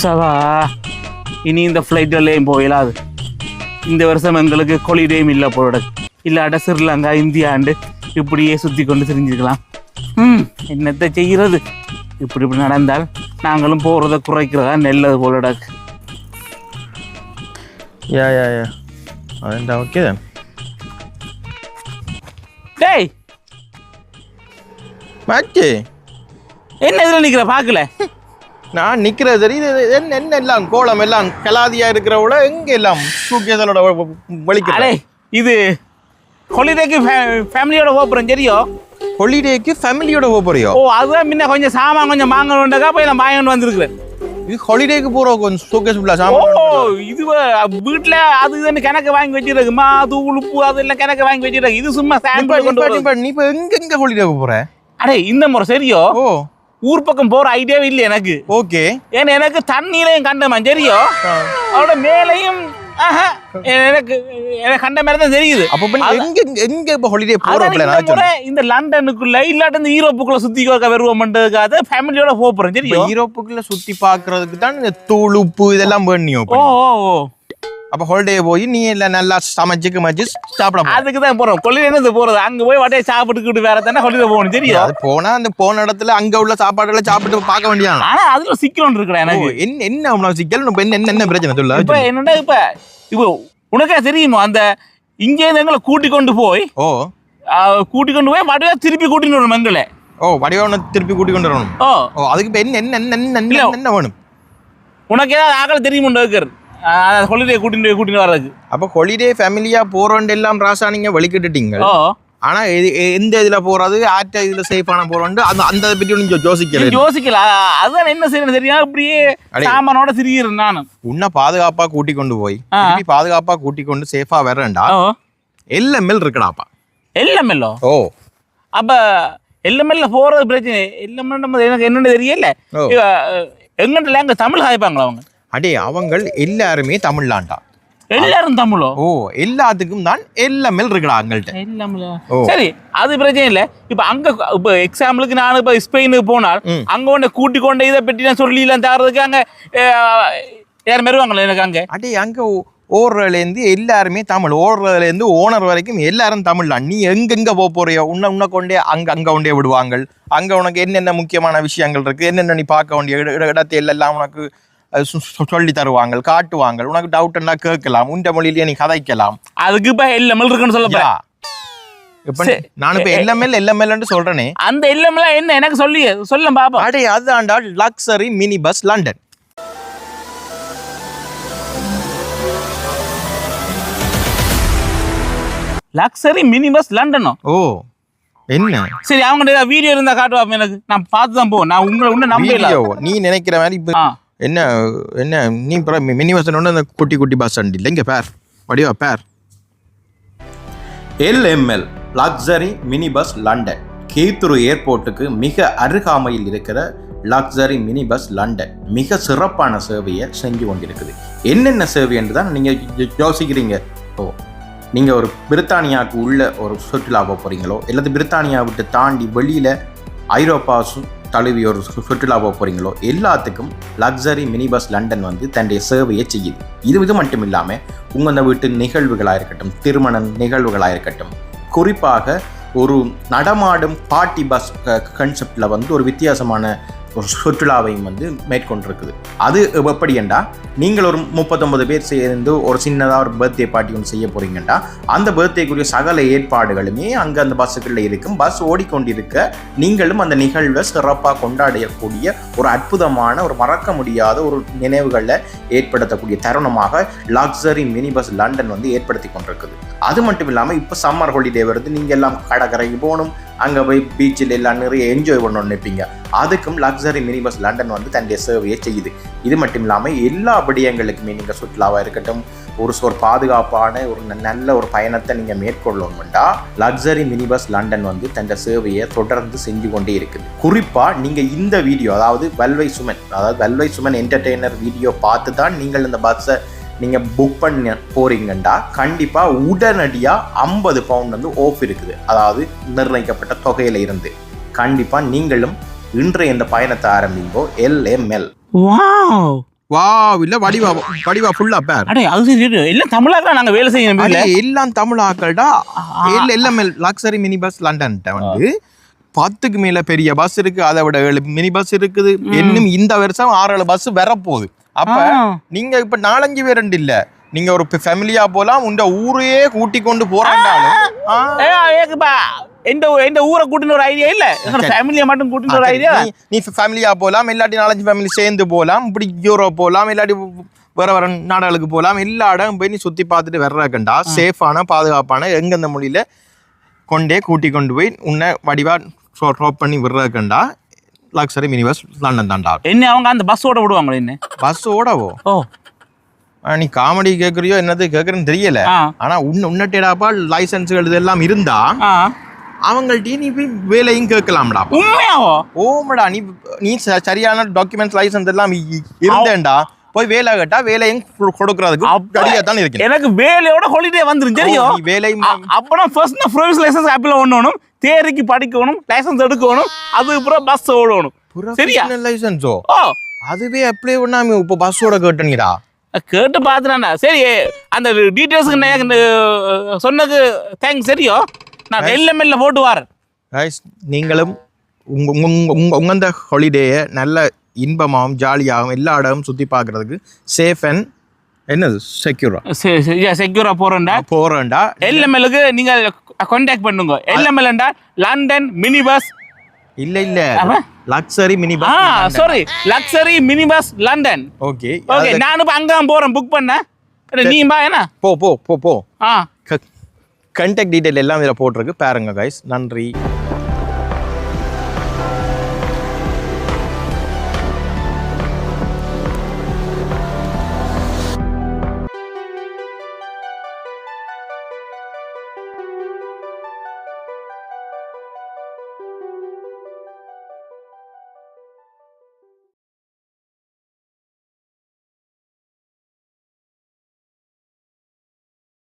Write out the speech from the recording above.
சவா. இனி இந்த ஃப்ளைட்லையும் போயிடாது இந்த வருஷம் எங்களுக்கு ஹாலிடேயும் இல்லை போட இல்லாட்ட ஸ்ரீலங்கா இந்தியாண்டு இப்படியே சுற்றி கொண்டு தெரிஞ்சுக்கலாம் ம் என்னத்தை செய்கிறது இப்படி இப்படி நடந்தால் நாங்களும் போகிறத குறைக்கிறதா நல்லது போலடாக்கு Ja, ja, ja. Ja, okej then. டேய்! மாச்சி என்ன இதில் நிற்கிற பார்க்கல. நான் நிக்கிறது. சரி இது என்ன என்ன எல்லாம்? கோலம் எல்லாம் கலாதியா இருக்கிறவள எங்க எல்லாம் சூக்கியதலோட அடே. வலிக்கிறேன் இது ஹாலிடேக்கு ஃபேமிலியோட போகிறோம் சரியோ ஹாலிடேக்கு ஃபேமிலியோட போறியோ ஓ அதுதான் முன்ன கொஞ்சம் சாமான் கொஞ்சம் வாங்கணுன்றக்கா போய் நான் வாங்கிட்டு வந்திருக்கிறேன் இது ஹாலிடேக்கு போற கொஞ்சம் சூக்கேஸ் ஃபுல்லா ஓ சாமான் இது வ- வீட்ல அது இதுன்னு கணக்கு வாங்கி வச்சிருக்கு மா தூள் உப்பு அதெல்லாம் கணக்கு வாங்கி வச்சிருக்கு இது சும்மா சாம்பிள் நீ இப்ப எங்க எங்க ஹாலிடேக்கு போற? அடே இந்த முறை சரியோ? ஓ. ஊர் பக்கம் போற ஐடியாவே இல்லை எனக்கு. ஓகே. ஏன்னா எனக்கு தண்ணியிலையும் கண்டமா சரியோ அவரோட மேலையும் ஆஹா, எனக்கு எனக்கு கண்ட மாதிரி தான் தெரியுது. அப்ப எங்க எங்க- இப்ப ஹாலிடே போற அதான் பிள்ளை இந்த லண்டனுக்குள்ள இல்லாட்ட இந்த யூரோப்புக்குள்ள சுத்தி பார்க்க வருவோம்ன்றதுக்காக ஃபேமிலியோட சரியோ சொன்னேன் யூரோப்புக்குள்ள சுத்தி பாக்குறதுக்கு தான் இந்த தூள் உப்பு இதெல்லாம் ஓ ஓ ஓ. அப்ப ஹாலிடே போய் நீ எல்லாம் நல்லா சமைச்சு கமைச்சு சாப்பிட. அதுக்கு தான் போறோம். கொள்ளையில இருந்து போறது? அங்க போய் வட்டையை சாப்பிட்டுக்கிட்டு வேற தானே கொள்ளையில போகணும் தெரியும் அது போனா அந்த போன இடத்துல அங்க உள்ள சாப்பாடுகளை சாப்பிட்டு பார்க்க வேண்டியதான். ஆனா அதுல சிக்கல் இருக்கிறேன் எனக்கு. என்ன என்ன உனக்கு சிக்கல்? இப்ப என்ன என்ன பிரச்சனை? சொல்ல இப்ப என்னடா இப்ப? இப்போ உனக்கே தெரியுமா? அந்த இங்கே இருந்து எங்களை கூட்டி கொண்டு போய் ஓ. கூட்டி கொண்டு போய் மறுபடியும் திருப்பி கூட்டிட்டு வரணும் எங்களை ஓ வடிவனை திருப்பி கூட்டி கொண்டு வரணும். ஓ. அதுக்கு இப்ப என்ன என்ன என்ன என்ன இல்ல. வேணும்? உனக்கு ஏதாவது ஆக்கள் தெரியுமா இருக்கிறது ஹொலிடே கூட்டிட்டு கூட்டிட்டு வர்றதுக்கு. அப்ப ஹாலிடே ஃபேமிலியா போறோண்டு எல்லாம் ராசா நீங்க வெளிக்கிட்டுட்டீங்க ஓ. ஆனா எ- எந்த இதுல போறது ஆற்ற இதுல சேஃபான போறோண்டு அந்த அந்த இதை பத்தி நீங்க யோசிக்கல யோசிக்கல? அதுதான் என்ன செய்யணும் தெரியும். அப்படியே. சாமானோட திரிகிறேன் நானும் உன்னை பாதுகாப்பா கூட்டி கொண்டு போய் பாதுகாப்பா கூட்டி கொண்டு சேஃபா வரேன்டா ஓ. எல்எம்எல் இருக்குடாப்பா. எல்லாம் எல்லோ ஓ. அப்ப எல்லமெல்ல போறது பிரச்சனை. எல்லமெல்ல எனக்கு என்னன்னு தெரியல. ஓ. எங்கிட்ட லேங்க தமிழ் காய்ப்பாங்களா அவங்க? அடே அவங்கள் எல்லாருமே தமிழ்லாண்டா. எல்லாரும் தமிழோ? ஓ எல்லாத்துக்கும் தான் எல்எம்எல் இருக்குடா எல்லாமே ஓ. சரி அது பிரச்சனை இல்ல. இப்ப அங்க இப்ப எக்ஸாம்பிளுக்கு நான் இப்ப ஸ்பெயினுக்கு போனால். அங்க ஒண்ணு கூட்டி கொண்டு இதை பற்றி நான் சொல்லி எல்லாம் தரதுக்கு அங்க யார் வருவாங்களா எனக்கு அங்க? அடே அங்க ஓடுறதுலேருந்து எல்லாருமே தமிழ். ஓடுறதுலேருந்து ஓனர் வரைக்கும் எல்லாரும் தமிழ் தான் நீ எங்கெங்க போக போறியோ உன்னை உன்னை கொண்டே அங்க அங்க கொண்டே விடுவாங்க அங்க உனக்கு என்னென்ன முக்கியமான விஷயங்கள் இருக்கு என்னென்ன நீ பார்க்க வேண்டிய இட- இட- இடத்தை எல்லாம் உனக்கு சொல்லி தருவாங்க காட்டுவாங்க உனக்கு டவுட்னா கேட்கலாம் உண்ட மொழியிலேயே நீ கதைக்கலாம். அதுக்கு இப்ப எல்லாம் இருக்குன்னு சொல்ல யா. இப்ப சரி. நான் இப்ப எல்எம்எல் எல்எம்எல் சொல்றேனே. அந்த எல்லாம் என்ன? எனக்கு சொல்லி சொல்ல பாப்பா அடே அதுதான்டா luxury mini bus London luxury mini bus லண்டனோ ஓ என்ன? சரி அவங்க வீடியோ இருந்தா காட்டுவாப்ப எனக்கு. நான் பார்த்து தான் போவேன். நான் உங்களை உன்ன நம்ப இல்ல. வீடியோ நீ நினைக்கிற மாதிரி இப்ப. என்ன என்ன நீ மினி பஸ் ஒன்று அந்த குட்டி குட்டி பஸ் ஸ்டாண்ட் இல்லை. இங்கே பேர். வடிவா பேர். LML luxury mini bus London Heathrow ஏர்போர்ட்டுக்கு மிக அருகாமையில் இருக்கிற லக்ஸரி மினி பஸ் லண்டன் மிக சிறப்பான சேவையை செஞ்சு கொண்டிருக்குது. என்னென்ன சேவை என்று தான் நீங்கள் யோசிக்கிறீங்க? ஓ நீங்கள் ஒரு பிரித்தானியாவுக்கு உள்ள ஒரு சுற்றுலா போகிறீங்களோ இல்லாட்டி பிரித்தானியா விட்டு தாண்டி வெளியில் ஐரோப்பா சு தழுவி ஒரு சு- போகிறீங்களோ எல்லாத்துக்கும் லக்ஸரி மினி பஸ் லண்டன் வந்து தன்னுடைய சேவையை செய்யுது. இது இது மட்டும் இல்லாமல் உங்கள் வீட்டு நிகழ்வுகளாக இருக்கட்டும் திருமண நிகழ்வுகளாக இருக்கட்டும் குறிப்பாக ஒரு நடமாடும் பாட்டி பஸ் கன்செப்டில் வந்து ஒரு வித்தியாசமான ஒரு சுற்றுலாவையும் வந்து மேற்கொண்டிருக்குது. அது எப்படி என்றா நீங்கள் ஒரு முப்பத்தொன்பது பேர் சேர்ந்து ஒரு சின்னதாக ஒரு பர்த்டே பார்ட்டி ஒன்று செய்ய போகிறீங்கன்னா அந்த பர்த்டேக்குரிய சகல ஏற்பாடுகளுமே அங்கே அந்த பஸ்ஸுகளில் இருக்கும். பஸ் ஓடிக்கொண்டிருக்க நீங்களும் அந்த நிகழ்வை சிறப்பாக கொண்டாடக்கூடிய ஒரு அற்புதமான ஒரு மறக்க முடியாத ஒரு நினைவுகளை ஏற்படுத்தக்கூடிய தருணமாக லக்ஸரி மினி பஸ் லண்டன் வந்து ஏற்படுத்தி கொண்டிருக்குது. அது மட்டும் இல்லாமல் இப்போ சம்மர் ஹாலிடே வருது. நீங்கள் எல்லாம் கடற்கரைக்கு போகணும். அங்கே போய் பீச்சில் எல்லாம் நிறைய என்ஜாய் பண்ணணும்னு நினைப்பீங்க. அதுக்கும் லக்ஸரி மினி பஸ் லண்டன் வந்து தன்னுடைய சேவையை செய்யுது. இது மட்டும் இல்லாமல் எல்லா விடயங்களுக்குமே நீங்கள் சுற்றுலாவாக இருக்கட்டும் ஒரு ஒரு பாதுகாப்பான ஒரு ந- நல்ல ஒரு பயணத்தை நீங்கள் மேற்கொள்ளணும்டா லக்ஸரி மினி பஸ் லண்டன் வந்து தன்னுடைய சேவையை தொடர்ந்து செஞ்சு கொண்டே இருக்குது. குறிப்பாக நீங்கள் இந்த வீடியோ அதாவது வல்வை சுமன் அதாவது வல்வை சுமன் என்டர்டெய்னர் வீடியோ பார்த்து தான் நீங்கள் இந்த பஸ்ஸை நீங்கள் புக் பண்ண போறீங்கண்டா கண்டிப்பாக உடனடியாக ஐம்பது பவுண்ட் வந்து ஆஃப் இருக்குது. அதாவது நிர்ணயிக்கப்பட்ட தொகையில இருந்து. கண்டிப்பாக நீங்களும் இன்றைய இந்த பயணத்தை ஆரம்பிங்கோ எல்எம்எல் வாவ்! வா இல்ல வடிவா வடிவா ஃபுல்லா பேர். அடே அது சரி எல்லாம் தமிழாக்கா நாங்க வேலை செய்யணும் இல்ல எல்லாம் தமிழ் ஆக்கள்டா இல்ல எல்லாமே லக்ஸரி மினி பஸ் லண்டன்ட்ட வந்து பத்துக்கு மேல பெரிய பஸ் இருக்கு. அதை விட ஏழு மினி பஸ் இருக்குது இன்னும் இந்த வருஷம் ஆறு ஏழு பஸ் வரப்போகுது. அப்ப. நீங்க இப்ப நாலஞ்சு பேர் இல்ல. நீங்க ஒரு ஃபேமிலியா போலாம் உங்க ஊரையே கூட்டி கொண்டு போறாண்டாலும். எந்த எந்த ஊரை கூட்டின்னு ஒரு ஐடியா இல்ல. ஃபேமிலியை மட்டும் கூட்டின்னு ஒரு ஐடியா நீ- ஃபேமிலியா போலாம் இல்லாட்டி நாலஞ்சு ஃபேமிலி சேர்ந்து போலாம் இப்படி யூரோப் போலாம் இல்லாட்டி வேற வேற நாடுகளுக்கு போலாம் எல்லா இடம் போய் நீ சுத்தி பார்த்துட்டு வர்றக்கண்டா சேஃபான பாதுகாப்பான எங்கெந்த மொழியில கொண்டே கூட்டி கொண்டு போய் உன்னை வடிவா ட்ராப் பண்ணி விடுறக்கண்டா லக்ஸரி மினி பஸ் லண்டன் தாண்டா என்ன அவங்க அந்த பஸ்ஸோட விடுவாங்களே என்ன? பஸ் ஓடவோ? ஓ. ஆ, நீ காமெடி கேக்குறியோ என்னது கேக்குறேன்னு தெரியல. ஆனா உன்ன உன்னட்டேடாப்பா லைசன்ஸ்கள் இதெல்லாம் இருந்தா அவங்கள்ட்ட நீ போய் வேலையும் கேட்கலாம்டா. உண்மையாவோ? ஓமடா நீ நீ சரியான டாக்குமெண்ட்ஸ் லைசன்ஸ் எல்லாம் இருந்தேன்டா. போய் வேலை கேட்டா வேலையும் கொடுக்கறதுக்கு அப்ப- ரெடியா தான் இருக்கேன் எனக்கு வேலையோட ஹாலிடே வந்துரும் தெரியும் வேலை அப்பனா ஃபர்ஸ்ட் நான் ப்ரொவிஸ் லைசன்ஸ் ஆப்பில் ஒண்ணணும் தேரிக்கு படிக்கணும் லைசன்ஸ் எடுக்கணும் அதுக்கப்புறம் பஸ் ஓடணும் சரியா லைசன்ஸோ அதுவே அப்ளை பண்ணாம இப்போ பஸ்ஸோட கேட்டீங்கடா கேட்டு பார்த்துட்டாண்டா சரி அந்த டீட்டெயில்ஸுக்கு நான் சொன்னது தேங்க்ஸ் சரியோ நான் மெல்ல மெல்ல போட்டு வரேன் நீங்களும் உங்க உங்க உங்க அந்த ஹாலிடேயை நல்ல இன்பமாகவும் ஜாலியாகவும் எல்லா இடமும் சுற்றி பார்க்கறதுக்கு சேஃப் அண்ட் என்னது? செக்யூரா செக்யூரா போறேன்டா. போகிறேன்டா எல்எம்எல்லுக்கு நீங்க கான்டாக்ட் பண்ணுங்க. எல்எம்எல்ண்டா லண்டன் மினி பஸ் இல்லை இல்லை? Luxury mini ah bus sorry luxury mini bus London okay okay நான் இப்போ அங்கே போறேன். புக் பண்ண. நீ பா என்ன? போ போ போ போ. ஆ. கண்டெக்ட் டீட்டெயில் எல்லாம் இதில் போட்டிருக்கு. பாருங்க கைஸ் நன்றி.